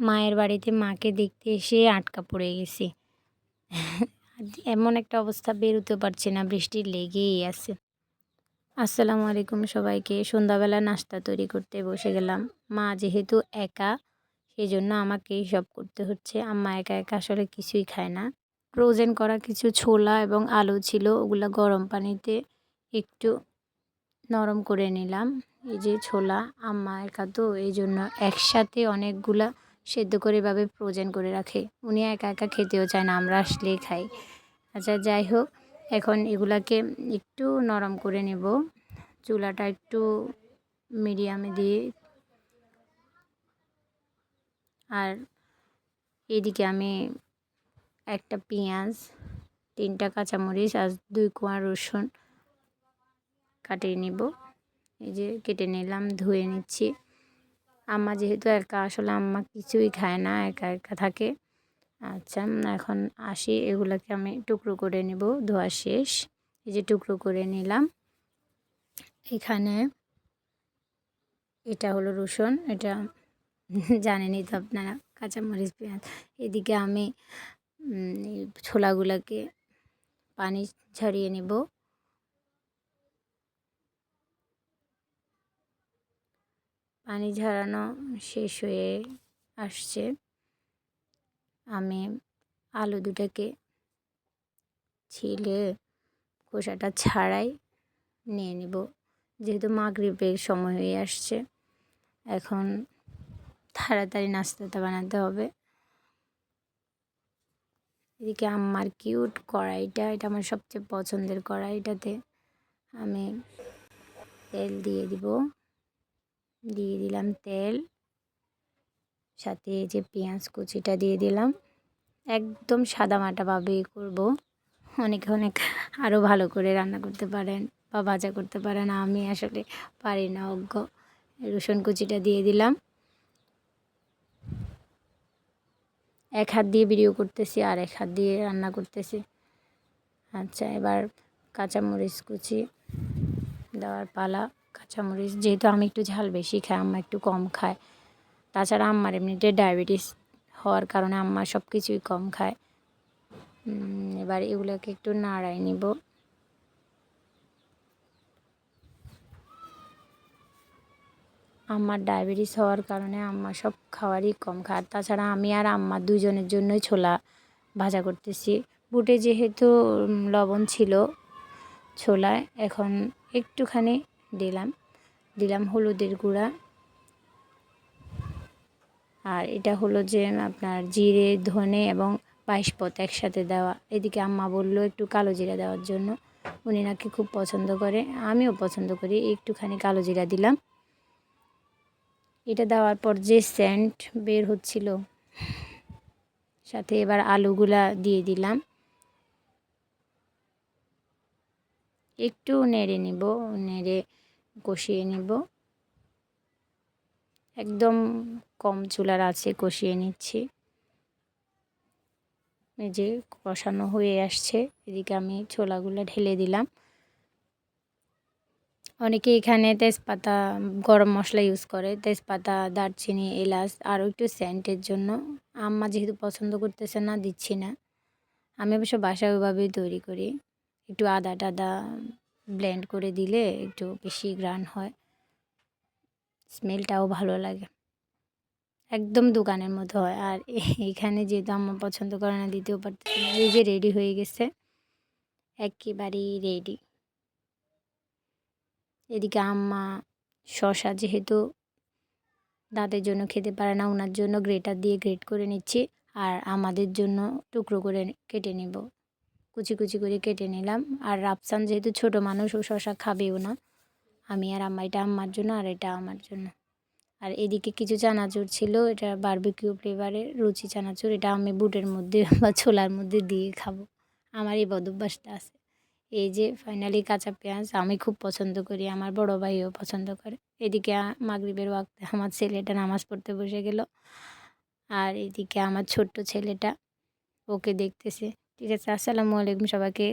মায়ের বাড়িতে মাকে দেখতে এসে আটকা পড়ে গেছি। এমন একটা অবস্থা বেরোতে পারছি না, বৃষ্টি লেগেই আছে। আসসালামু আলাইকুম সবাইকে। সন্ধ্যাবেলা নাস্তা তৈরি করতে বসে গেলাম। মা যেহেতু একা সেই জন্য আমাকেই সব করতে হচ্ছে। আম্মা একা একা আসলে কিছুই খায় না। ফ্রোজেন করা কিছু ছোলা এবং আলু ছিল, ওগুলো গরম পানিতে একটু নরম করে নিলাম। এই যে ছোলা, আম্মা একা তো এই জন্য একসাথে অনেকগুলা সেদ্ধ করে এভাবে ফ্রোজেন করে রাখে। উনি একা একা খেতেও চায় না, আমরা আসলেই খাই। আচ্ছা যাই হোক, এখন এগুলাকে একটু নরম করে নেব। চুলাটা একটু মিডিয়ামে দিয়ে। আর এদিকে আমি একটা পেঁয়াজ, তিনটা কাঁচামরিচ আর দুই কোয়া রসুন কাটিয়ে নেব। এই যে কেটে নিলাম, ধুয়ে নিচ্ছি। আম্মা যেহেতু একা, আসলে আম্মা কিছুই খায় না, একা একা থাকে। আচ্ছা এখন আসি, এগুলোকে আমি টুকরো করে নেব, ধোয়া শেষ। এই যে টুকরো করে নিলাম। এখানে এটা হলো রসুন, এটা জানেনই তো আপনারা, কাঁচামরিচ, পেঁয়াজ। এদিকে আমি ছোলাগুলোকে পানি ঝরিয়ে নেব। পানি ঝরানো শেষ হয়ে আসছে। আমি আলু দুটাকে ছিলে খোসাটা ছাড়াই নিয়ে নিব। যেহেতু মাগরিবের সময় হয়ে আসছে, এখন তাড়াতাড়ি নাস্তাটা বানাতে হবে। এদিকে আমার কিউট কড়াইটা, এটা আমার সবচেয়ে পছন্দের কড়াইটাতে আমি তেল দিয়ে দিব। দিয়ে দিলাম তেল, সাথে যে পেঁয়াজ কুচিটা দিয়ে দিলাম। একদম সাদা মাটাভাবেই করব। অনেকে অনেক আরও ভালো করে রান্না করতে পারেন বা ভাজা করতে পারেন, আমি আসলে পারি না, অজ্ঞ। রসুন কুচিটা দিয়ে দিলাম। এক হাত দিয়ে ভিডিও করতেছি, আর এক হাত দিয়ে রান্না করতেছি। আচ্ছা এবার কাঁচামরিচ কুচি দেওয়ার পালা। কাঁচামরিচ যেহেতু আমি একটু ঝাল বেশি খাই, আম্মা একটু কম খায়। তাছাড়া আম্মার এমনিতে ডায়াবেটিস হওয়ার কারণে আম্মা সব কিছুই কম খায়। এবার এগুলোকে একটু নাড়াই নিব। আম্মার ডায়াবেটিস হওয়ার কারণে আম্মা সব খাওয়ারই কম খায়। তাছাড়া আমি আর আম্মা দুজনের জন্যই ছোলা ভাজা করতেছি। বুটে যেহেতু লবণ ছিল ছোলায়, এখন একটুখানি দিলাম। দিলাম হলুদের গুঁড়া। আর এটা হলো যে আপনার জিরে, ধনে এবং বাইশপত একসাথে দেওয়া। এদিকে আম্মা বলল একটু কালো জিরা দেওয়ার জন্য। উনি নাকি খুব পছন্দ করে, আমিও পছন্দ করি। একটুখানি কালো জিরা দিলাম। এটা দেওয়ার পর যে সেন্ট বের হচ্ছিল, সাথে এবার আলুগুলা দিয়ে দিলাম। একটু নেড়ে নিব, নেড়ে কষিয়ে নিব। একদম কম চুলার আছে, কষিয়ে নিচ্ছি। যে কষানো হয়ে আসছে, এদিকে আমি ছোলাগুলো ঢেলে দিলাম। অনেকে এখানে তেজপাতা, গরম মশলা ইউজ করে, তেজপাতা, দারচিনি, এলাচ, আরও একটু সেন্টের জন্য। আম্মা যেহেতু পছন্দ করতেছে না, দিচ্ছি না। আমি অবশ্য বাসায় ওইভাবেই তৈরি করি। একটু আদা টাদা ব্লেন্ড করে দিলে একটু বেশি গ্রান হয়। স্মেলটাও ভালো লাগে। একদম দোকানের মতো হয়। আর এখানে যেহেতু আম্মা পছন্দ করে না দিতেও পারতেছে এই যে রেডি হয়ে গেছে, একেবারেই রেডি এদিকে আম্মা শশা যেহেতু দাঁতের জন্য খেতে পারে না ওনার জন্য গ্রেটার দিয়ে গ্রেট করে নিচ্ছি, আর আমাদের জন্য টুকরো করে কেটে নেব। কুচি কুচি করে কেটে নিলাম। আর রাফসান যেহেতু ছোট মানুষ, ও শশা খাবেও না। আমি আর আম্মা, এটা আম্মার জন্য আর এটা আমার জন্য। আর এদিকে কিছু চানাচুর ছিল, এটা বারবিকিউ ফ্লেভারের রুচি চানাচুর, এটা আমি বুটের মধ্যে বা ছোলার মধ্যে দিয়ে খাব। আমার এই বদভ্যাসটা আছে। এই যে ফাইনালি কাঁচা পেঁয়াজ, আমি খুব পছন্দ করি, আমার বড় ভাইও পছন্দ করে। এদিকে মাগরিবের ওয়াক্তে, আমার ছেলেটা নামাজ পড়তে বসে গেল। আর এদিকে আমার ছোট্ট ছেলেটা, ওকে দেখতেছে। ঠিক আছে আসসালামু আলাইকুম সবাইকে।